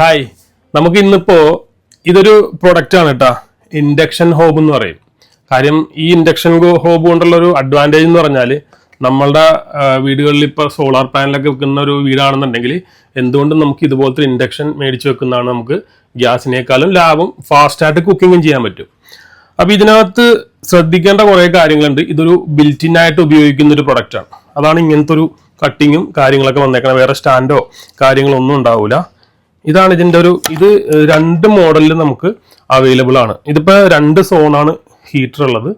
Hi നമുക്ക് ഇന്നിപ്പോ ഇതൊരു പ്രൊഡക്റ്റ് ആണ് കേട്ടാ ഇൻഡക്ഷൻ ഹോബ് എന്ന് പറയും. കാര്യം ഈ ഇൻഡക്ഷൻ ഹോബ് കൊണ്ടുള്ള ഒരു അഡ്വാന്റേജ് എന്ന് പറഞ്ഞാൽ നമ്മളുടെ വീടുകളിൽ ഇപ്പോൾ സോളാർ പാനലൊക്കെ വെക്കുന്ന ഒരു വീടാണെന്നുണ്ടെങ്കിൽ എന്തുകൊണ്ടും നമുക്ക് ഇതുപോലത്തെ ഇൻഡക്ഷൻ മേടിച്ച് വെക്കുന്നതാണ് നമുക്ക് ഗ്യാസിനേക്കാളും ലാഭം ഫാസ്റ്റായിട്ട് കുക്കിങ്ങും ചെയ്യാൻ പറ്റും. അപ്പോൾ ഇതിനകത്ത് ശ്രദ്ധിക്കേണ്ട കുറേ കാര്യങ്ങളുണ്ട്. ഇതൊരു ബിൽറ്റിൻ ആയിട്ട് ഉപയോഗിക്കുന്ന ഒരു പ്രൊഡക്റ്റാണ് അതാണ് ഇങ്ങനത്തെ ഒരു കട്ടിങ്ങും കാര്യങ്ങളൊക്കെ വന്നേക്കണം വേറെ സ്റ്റാൻഡോ കാര്യങ്ങളോ ഒന്നും ഉണ്ടാവില്ല ഇതാണ് ഇതിന്റെ ഒരു ഇത് രണ്ട് മോഡലിൽ നമുക്ക് അവൈലബിൾ ആണ്. ഇതിപ്പോൾ രണ്ട് സോണാണ് ഹീറ്റർ ഉള്ളത്.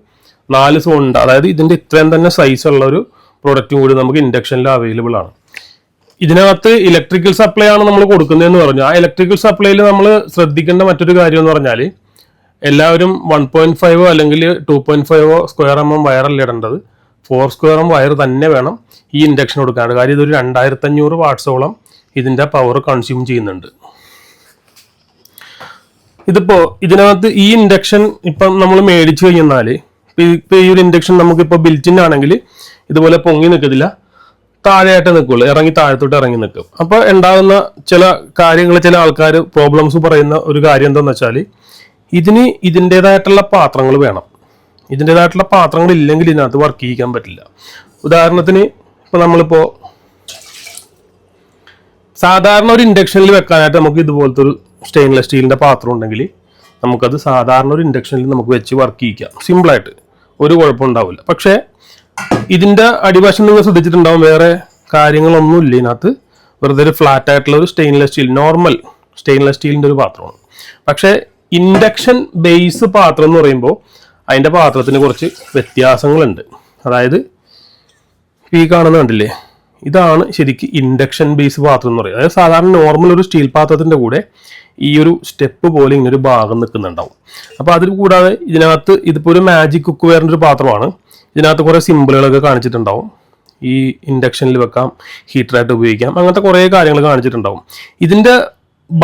നാല് സോൺ ഉണ്ട്. അതായത് ഇതിന്റെ ഇത്രയും തന്നെ സൈസ് ഉള്ള ഒരു പ്രൊഡക്റ്റും കൂടി നമുക്ക് ഇൻഡക്ഷനിൽ അവൈലബിൾ ആണ്. ഇതിനകത്ത് ഇലക്ട്രിക്കൽ സപ്ലൈ ആണ് നമ്മൾ കൊടുക്കുന്നതെന്ന് പറഞ്ഞു. ആ ഇലക്ട്രിക്കൽ സപ്ലൈയിൽ നമ്മൾ ശ്രദ്ധിക്കേണ്ട മറ്റൊരു കാര്യം എന്ന് പറഞ്ഞാൽ എല്ലാവരും വൺ പോയിന്റ് ഫൈവോ അല്ലെങ്കിൽ ടു പോയിന്റ് ഫൈവോ സ്ക്വയർ എം എം വയറല്ല ഇടേണ്ടത്. ഫോർ സ്ക്വയർ എം വയർ തന്നെ വേണം ഈ ഇൻഡക്ഷൻ കൊടുക്കാനുള്ളത് കാര്യം ഇതൊരു രണ്ടായിരത്തി അഞ്ഞൂറ് വാട്സോളം ഇതിന്റെ പവർ കൺസ്യൂം ചെയ്യുന്നുണ്ട്. ഇതിപ്പോൾ ഇതിനകത്ത് ഈ ഇൻഡക്ഷൻ ഇപ്പം നമ്മൾ മേടിച്ചു കഴിഞ്ഞാൽ ഇപ്പം ഈ ഒരു ഇൻഡക്ഷൻ നമുക്കിപ്പോൾ ബിൽറ്റിൻ ആണെങ്കിൽ ഇതുപോലെ പൊങ്ങി നിൽക്കത്തില്ല താഴെയായിട്ട് നിൽക്കുള്ളൂ ഇറങ്ങി താഴത്തോട്ട് ഇറങ്ങി നിൽക്കും അപ്പോൾ ഉണ്ടാകുന്ന ചില കാര്യങ്ങൾ ചില ആൾക്കാർ പ്രോബ്ലംസ് പറയുന്ന ഒരു കാര്യം എന്താണെന്ന് വെച്ചാൽ ഇതിന് ഇതിന്റെതായിട്ടുള്ള പാത്രങ്ങൾ വേണം. ഇതിന്റെതായിട്ടുള്ള പാത്രങ്ങൾ ഇല്ലെങ്കിൽ ഇതിനകത്ത് വർക്ക് ചെയ്യിക്കാൻ പറ്റില്ല. ഉദാഹരണത്തിന് ഇപ്പോൾ നമ്മളിപ്പോ സാധാരണ ഒരു ഇൻഡക്ഷനിൽ വെക്കാനായിട്ട് നമുക്ക് ഇതുപോലത്തെ ഒരു സ്റ്റെയിൻലെസ് സ്റ്റീലിന്റെ പാത്രം ഉണ്ടെങ്കിൽ നമുക്കത് സാധാരണ ഒരു ഇൻഡക്ഷനിൽ നമുക്ക് വെച്ച് വർക്ക് ചെയ്യിക്കാം. സിമ്പിളായിട്ട് ഒരു കുഴപ്പം ഉണ്ടാവില്ല. പക്ഷേ ഇതിന്റെ അടിവശം നിങ്ങൾ ശ്രദ്ധിച്ചിട്ടുണ്ടാവും വേറെ കാര്യങ്ങളൊന്നും ഇല്ല. ഇതിനകത്ത് വെറുതെ ഒരു ഫ്ലാറ്റ് ആയിട്ടുള്ള ഒരു സ്റ്റെയിൻലെസ് സ്റ്റീൽ നോർമൽ സ്റ്റെയിൻലെസ് സ്റ്റീലിന്റെ ഒരു പാത്രമാണ്. പക്ഷേ ഇൻഡക്ഷൻ ബേസ് പാത്രം എന്ന് പറയുമ്പോൾ അതിന്റെ പാത്രത്തിന് കുറച്ച് വ്യത്യാസങ്ങളുണ്ട്. അതായത് ഈ കാണുന്ന കണ്ടില്ലേ? ഇതാണ് ശരിക്കും ഇൻഡക്ഷൻ ബേസ് പാത്രം എന്ന് പറയുന്നത്. അതായത് സാധാരണ നോർമൽ ഒരു സ്റ്റീൽ പാത്രത്തിന്റെ കൂടെ ഈ ഒരു സ്റ്റെപ്പ് പോലെ ഇങ്ങനൊരു ഭാഗം നിൽക്കുന്നുണ്ടാവും. അപ്പോൾ അതിൽ കൂടാതെ ഇതിനകത്ത് ഇതിപ്പോൾ ഒരു മാജിക് കുക്ക് വെയറിന്റെ ഒരു പാത്രമാണ്. ഇതിനകത്ത് കുറേ സിമ്പിളുകളൊക്കെ കാണിച്ചിട്ടുണ്ടാവും. ഈ ഇൻഡക്ഷനിൽ വെക്കാം ഹീറ്ററായിട്ട് ഉപയോഗിക്കാം അങ്ങനത്തെ കുറേ കാര്യങ്ങൾ കാണിച്ചിട്ടുണ്ടാവും. ഇതിന്റെ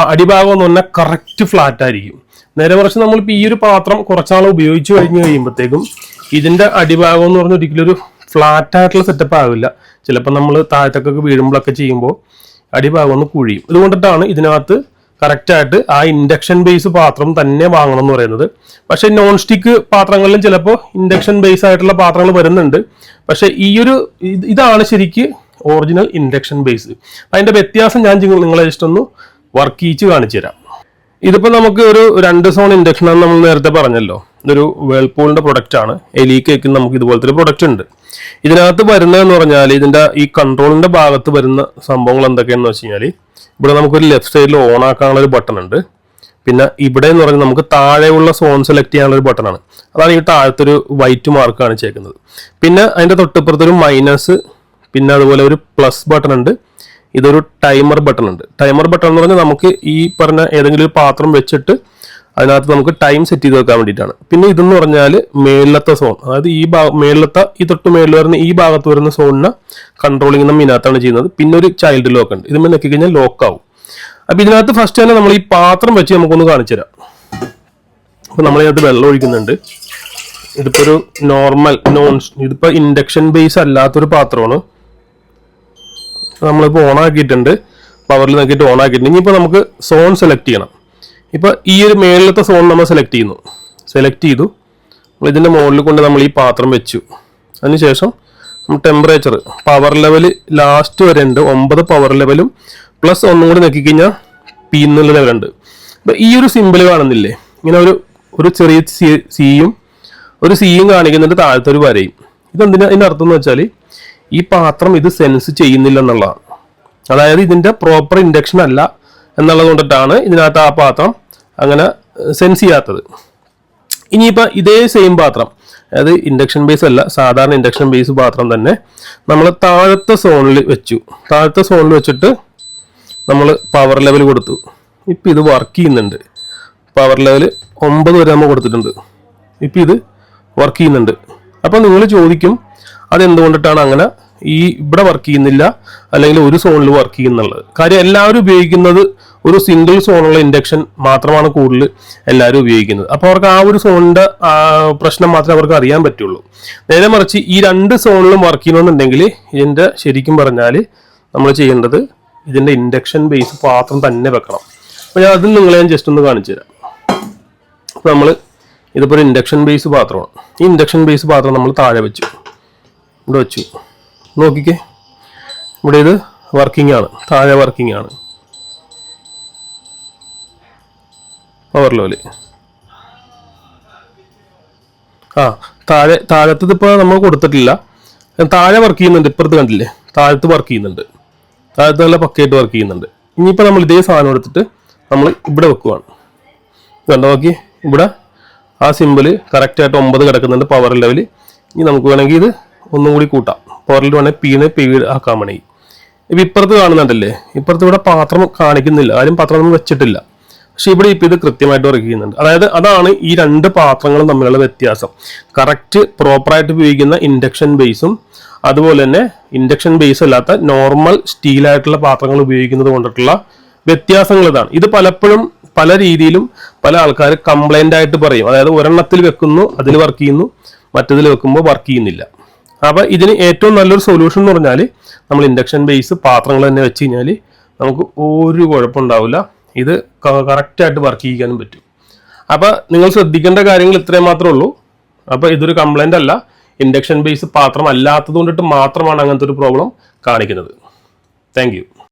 അടിഭാഗം എന്ന് പറഞ്ഞാൽ കറക്റ്റ് ഫ്ലാറ്റ് ആയിരിക്കും. നേരെ മറിച്ച് നമ്മളിപ്പോൾ ഈ ഒരു പാത്രം കുറച്ചാൾ ഉപയോഗിച്ച് കഴിഞ്ഞ് കഴിയുമ്പോഴത്തേക്കും ഇതിന്റെ അടിഭാഗം എന്ന് പറഞ്ഞാൽ ഒരിക്കലും ഒരു ഫ്ലാറ്റ് ആയിട്ടുള്ള സെറ്റപ്പ് ആവില്ല. ചിലപ്പോൾ നമ്മൾ താഴത്തേക്കൊക്കെ വീഴുമ്പോഴൊക്കെ ചെയ്യുമ്പോൾ അടിഭാഗം ഒന്ന് കുഴിയും. ഇതുകൊണ്ടിട്ടാണ് ഇതിനകത്ത് കറക്റ്റായിട്ട് ആ ഇൻഡക്ഷൻ ബേസ് പാത്രം തന്നെ വാങ്ങണം എന്ന് പറയുന്നത്. പക്ഷേ നോൺ സ്റ്റിക്ക് പാത്രങ്ങളിലും ചിലപ്പോൾ ഇൻഡക്ഷൻ ബേസ് ആയിട്ടുള്ള പാത്രങ്ങൾ വരുന്നുണ്ട്. പക്ഷേ ഈ ഒരു ഇത് ഇതാണ് ശരിക്ക് ഒറിജിനൽ ഇൻഡക്ഷൻ ബേസ് അതിന്റെ വ്യത്യാസം ഞാൻ നിങ്ങളെ ജസ്റ്റ് ഒന്ന് വർക്ക് ചെയ്ച്ച് കാണിച്ചു തരാം ഇതിപ്പോ നമുക്ക് ഒരു രണ്ട് സോൺ ഇൻഡക്ഷൻ ആണ് നമ്മൾ നേരത്തെ പറഞ്ഞല്ലോ. ഇതൊരു വേൾപൂളിന്റെ പ്രൊഡക്റ്റ് ആണ്. എലി കേക്ക് നമുക്ക് ഇതുപോലത്തെ ഒരു പ്രൊഡക്റ്റ് ഉണ്ട്. ഇതിനകത്ത് വരുന്നതെന്ന് പറഞ്ഞാൽ ഇതിന്റെ ഈ കൺട്രോളിന്റെ ഭാഗത്ത് വരുന്ന സംഭവങ്ങൾ എന്തൊക്കെയാണെന്ന് വെച്ച് കഴിഞ്ഞാൽ ഇവിടെ നമുക്കൊരു ലെഫ്റ്റ് സൈഡിൽ ഓൺ ആക്കാനുള്ള ഒരു ബട്ടൺ ഉണ്ട്. പിന്നെ ഇവിടെ എന്ന് പറഞ്ഞാൽ നമുക്ക് താഴെയുള്ള സോൺ സെലക്ട് ചെയ്യാനുള്ള ഒരു ബട്ടണാണ് അതാണ് ഈ താഴത്തെ ഒരു വൈറ്റ് മാർക്ക് കാണിച്ചേക്കുന്നത് പിന്നെ അതിന്റെ തൊട്ടിപ്പുറത്തൊരു മൈനസ് പിന്നെ അതുപോലെ ഒരു പ്ലസ് ബട്ടൺ ഉണ്ട്. ഇതൊരു ടൈമർ ബട്ടൺ ഉണ്ട്. ടൈമർ ബട്ടൺ എന്ന് പറഞ്ഞാൽ നമുക്ക് ഈ പറഞ്ഞ ഏതെങ്കിലും ഒരു പാത്രം വെച്ചിട്ട് അതിനകത്ത് നമുക്ക് ടൈം സെറ്റ് ചെയ്ത് വെക്കാൻ വേണ്ടിയിട്ടാണ്. പിന്നെ ഇതെന്ന് പറഞ്ഞാൽ മേളിലത്തെ സോൺ അതായത് ഈ ഭാഗം മേളിലത്തെ ഈ തൊട്ട് മേളിൽ വരുന്ന ഈ ഭാഗത്ത് വരുന്ന സോണിനെ കൺട്രോളിങ് നമ്മൾ ഇതിനകത്താണ് ചെയ്യുന്നത്. പിന്നെ ഒരു ചൈൽഡ് ലോക്ക് ഉണ്ട്. ഇതുമ്പോൾ നോക്കി കഴിഞ്ഞാൽ ലോക്ക് ആവും. അപ്പൊ ഇതിനകത്ത് ഫസ്റ്റ് തന്നെ നമ്മൾ ഈ പാത്രം വെച്ച് നമുക്കൊന്ന് കാണിച്ചു തരാം. അപ്പൊ നമ്മൾ ഇതിനകത്ത് വെള്ളം ഒഴിക്കുന്നുണ്ട്. ഇതിപ്പോ ഒരു നോർമൽ നോൺ ഇതിപ്പോ ഇൻഡക്ഷൻ ബേസ് അല്ലാത്തൊരു പാത്രമാണ്. നമ്മളിപ്പോൾ ഓൺ ആക്കിയിട്ടുണ്ട്. പവറിൽ നോക്കിയിട്ട് ഓൺ ആക്കിയിട്ടുണ്ട്. ഇനിയിപ്പോൾ നമുക്ക് സോൺ സെലക്ട് ചെയ്യണം. ഇപ്പോൾ ഈ ഒരു മേളിലത്തെ സോൺ നമ്മൾ സെലക്ട് ചെയ്യുന്നു. സെലക്ട് ചെയ്തു. നമ്മൾ ഇതിന്റെ മുകളിൽ കൊണ്ട് നമ്മൾ ഈ പാത്രം വെച്ചു. അതിനുശേഷം ടെമ്പറേച്ചർ പവർ ലെവൽ ലാസ്റ്റ് വരെ ഉണ്ട്. ഒമ്പത് പവർ ലെവലും പ്ലസ് ഒന്നും കൂടി നോക്കിക്കഴിഞ്ഞാൽ പി എന്നുള്ള ലെവലുണ്ട് അപ്പം ഈ ഒരു സിമ്പിൾ കാണുന്നില്ലേ? ഇങ്ങനെ ഒരു ഒരു ചെറിയ സി- സിയും ഒരു സിയും കാണിക്കുന്നുണ്ട് താഴത്തെ ഒരു വരയും. ഇതെന്തിനാ? ഇതിന്റെ അർത്ഥം എന്ന് വെച്ചാൽ ഈ പാത്രം ഇത് സെൻസ് ചെയ്യുന്നില്ല എന്നുള്ളതാണ് അതായത് ഇതിന്റെ പ്രോപ്പർ ഇൻഡക്ഷൻ അല്ല എന്നുള്ളത് കൊണ്ടിട്ടാണ് ഇതിനകത്ത് ആ പാത്രം അങ്ങനെ സെൻസ് ചെയ്യാത്തത്. ഇനിയിപ്പോൾ ഇതേ സെയിം പാത്രം അതായത് ഇൻഡക്ഷൻ ബേസ് അല്ല സാധാരണ ഇൻഡക്ഷൻ ബേസ് പാത്രം തന്നെ നമ്മൾ താഴത്തെ സോണിൽ വെച്ചു. താഴത്തെ സോണിൽ വെച്ചിട്ട് നമ്മൾ പവർ ലെവൽ കൊടുത്തു. ഇപ്പം ഇത് വർക്ക് ചെയ്യുന്നുണ്ട്. പവർ ലെവൽ ഒമ്പത് വരെ നമ്മൾ കൊടുത്തിട്ടുണ്ട്. ഇപ്പം ഇത് വർക്ക് ചെയ്യുന്നുണ്ട്. അപ്പം നിങ്ങൾ ചോദിക്കും അതെന്തുകൊണ്ടിട്ടാണ് അങ്ങനെ ഈ ഇവിടെ വർക്ക് ചെയ്യുന്നില്ല അല്ലെങ്കിൽ ഒരു സോണിൽ വർക്ക് ചെയ്യുന്നുള്ളത്? കാര്യം എല്ലാവരും ഉപയോഗിക്കുന്നത് ഒരു സിംഗിൾ സോണുള്ള ഇൻഡക്ഷൻ മാത്രമാണ് കൂടുതൽ എല്ലാവരും ഉപയോഗിക്കുന്നത്. അപ്പോൾ അവർക്ക് ആ ഒരു സോണിന്റെ പ്രശ്നം മാത്രമേ അവർക്ക് അറിയാൻ പറ്റുള്ളൂ. നേരെ മറിച്ച് ഈ രണ്ട് സോണിലും വർക്ക് ചെയ്യണമെന്നുണ്ടെങ്കിൽ ഇതിന്റെ ശരിക്കും പറഞ്ഞാൽ നമ്മൾ ചെയ്യേണ്ടത് ഇതിന്റെ ഇൻഡക്ഷൻ ബേസ് പാത്രം തന്നെ വെക്കണം. അപ്പോൾ ഞാൻ അത് നിങ്ങളെ ഞാൻ ജസ്റ്റ് ഒന്ന് കാണിച്ചു തരാം. അപ്പോൾ നമ്മൾ ഇതിപ്പോൾ ഒരു ഇൻഡക്ഷൻ ബേസ് പാത്രമാണ് ഈ ഇൻഡക്ഷൻ ബേസ് പാത്രം നമ്മൾ താഴെ വെച്ചു. ഇവിടെ വെച്ചു. നോക്കിക്കേ. ഇവിടെ ഇത് വർക്കിംഗ് ആണ്. താഴെ വർക്കിംഗ് ആണ്. പവർ ലെവൽ ആ താഴെ താഴത്തത് ഇപ്പോൾ നമ്മൾ കൊടുത്തിട്ടില്ല. താഴെ വർക്ക് ചെയ്യുന്നുണ്ട് ഇപ്പുറത്ത് കണ്ടില്ലേ? താഴത്ത് വർക്ക് ചെയ്യുന്നുണ്ട്. താഴത്ത് നല്ല പക്കയായിട്ട് വർക്ക് ചെയ്യുന്നുണ്ട്. ഇനിയിപ്പോൾ നമ്മൾ ഇതേ സാധനം എടുത്തിട്ട് നമ്മൾ ഇവിടെ വെക്കുവാണ്. കണ്ടോ നോക്കി ഇവിടെ ആ സിമ്പിൾ കറക്റ്റായിട്ട് ഒമ്പത് കിടക്കുന്നുണ്ട് പവർ ലെവൽ ഇനി നമുക്ക് വേണമെങ്കിൽ ഇത് ഒന്നും കൂടി കൂട്ടാം. പവറിൽ വേണമെങ്കിൽ പീനെ പീ ആക്കാൻ വേണമെങ്കിൽ ഇപ്പം ഇപ്പുറത്ത് കാണുന്നുണ്ടല്ലേ? ഇപ്പുറത്ത് ഇവിടെ പാത്രം കാണിക്കുന്നില്ല. ആരും പാത്രം ഒന്നും വെച്ചിട്ടില്ല. പക്ഷെ ഇവിടെ ഇപ്പം ഇത് കൃത്യമായിട്ട് വർക്ക് ചെയ്യുന്നുണ്ട്. അതായത് അതാണ് ഈ രണ്ട് പാത്രങ്ങളും തമ്മിലുള്ള വ്യത്യാസം. കറക്റ്റ് പ്രോപ്പറായിട്ട് ഉപയോഗിക്കുന്ന ഇൻഡക്ഷൻ ബേസും അതുപോലെ തന്നെ ഇൻഡക്ഷൻ ബേസ് അല്ലാത്ത നോർമൽ സ്റ്റീലായിട്ടുള്ള പാത്രങ്ങൾ ഉപയോഗിക്കുന്നത് കൊണ്ടിട്ടുള്ള വ്യത്യാസങ്ങൾ ഇതാണ്. ഇത് പലപ്പോഴും പല രീതിയിലും പല ആൾക്കാർ കംപ്ലൈന്റ് ആയിട്ട് പറയും. അതായത് ഒരെണ്ണത്തിൽ വെക്കുന്നു അതിൽ വർക്ക് ചെയ്യുന്നു. മറ്റതിൽ വെക്കുമ്പോൾ വർക്ക് ചെയ്യുന്നില്ല. അപ്പൊ ഇതിന് ഏറ്റവും നല്ലൊരു സൊല്യൂഷൻ എന്ന് പറഞ്ഞാൽ നമ്മൾ ഇൻഡക്ഷൻ ബേസ് പാത്രങ്ങൾ തന്നെ വെച്ച് കഴിഞ്ഞാൽ നമുക്ക് ഒരു കുഴപ്പമുണ്ടാവില്ല ഇത് കറക്റ്റായിട്ട് വർക്ക് ചെയ്യാനും പറ്റും. അപ്പൊ നിങ്ങൾ ശ്രദ്ധിക്കേണ്ട കാര്യങ്ങൾ ഇത്രയും മാത്രമേ ഉള്ളൂ. അപ്പൊ ഇതൊരു കംപ്ലൈന്റ് അല്ല. ഇൻഡക്ഷൻ ബേസ് പാത്രം അല്ലാത്തത് കൊണ്ടിട്ട് മാത്രമാണ് അങ്ങനത്തെ ഒരു പ്രോബ്ലം കാണിക്കുന്നത്. താങ്ക്